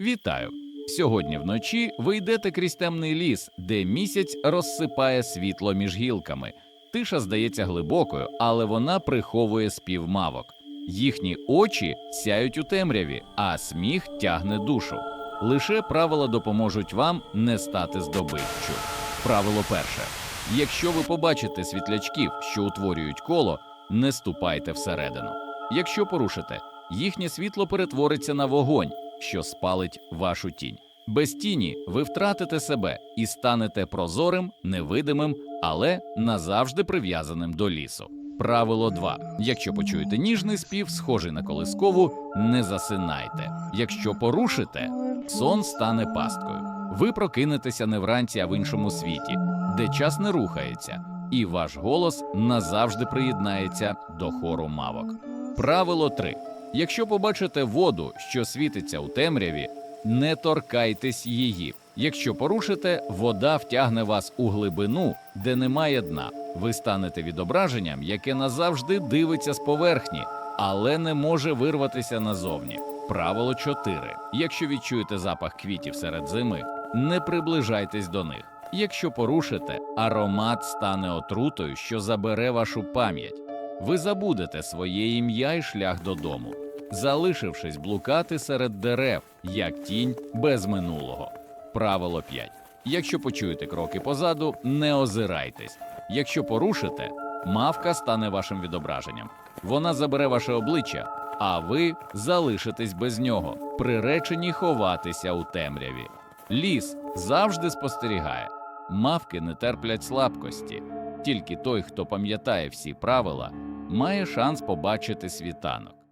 Вітаю! Сьогодні вночі ви йдете крізь темний ліс, де місяць розсипає світло між гілками. Тиша здається глибокою, але вона приховує спів мавок. Їхні очі сяють у темряві, а сміх тягне душу. Лише правила допоможуть вам не стати здобиччю. Правило перше: якщо ви побачите світлячків, що утворюють коло, не ступайте всередину. Якщо порушите, їхнє світло перетвориться на вогонь, що спалить вашу тінь. Без тіні ви втратите себе і станете прозорим, невидимим, але назавжди прив'язаним до лісу. Правило 2. Якщо почуєте ніжний спів, схожий на колискову, не засинайте. Якщо порушите, сон стане пасткою. Ви прокинетеся не вранці, а в іншому світі, де час не рухається, і ваш голос назавжди приєднається до хору мавок. Правило 3. Якщо побачите воду, що світиться у темряві, не торкайтесь її. Якщо порушите, вода втягне вас у глибину, де немає дна. Ви станете відображенням, яке назавжди дивиться з поверхні, але не може вирватися назовні. Правило 4. Якщо відчуєте запах квітів серед зими, не приближайтесь до них. Якщо порушите, аромат стане отрутою, що забере вашу пам'ять. Ви забудете своє ім'я і шлях додому, залишившись блукати серед дерев, як тінь без минулого. Правило 5. Якщо почуєте кроки позаду, не озирайтесь. Якщо порушите, мавка стане вашим відображенням. Вона забере ваше обличчя, а ви залишитесь без нього, приречені ховатися у темряві. Ліс завжди спостерігає. Мавки не терплять слабкості. Тільки той, хто пам'ятає всі правила, має шанс побачити світанок.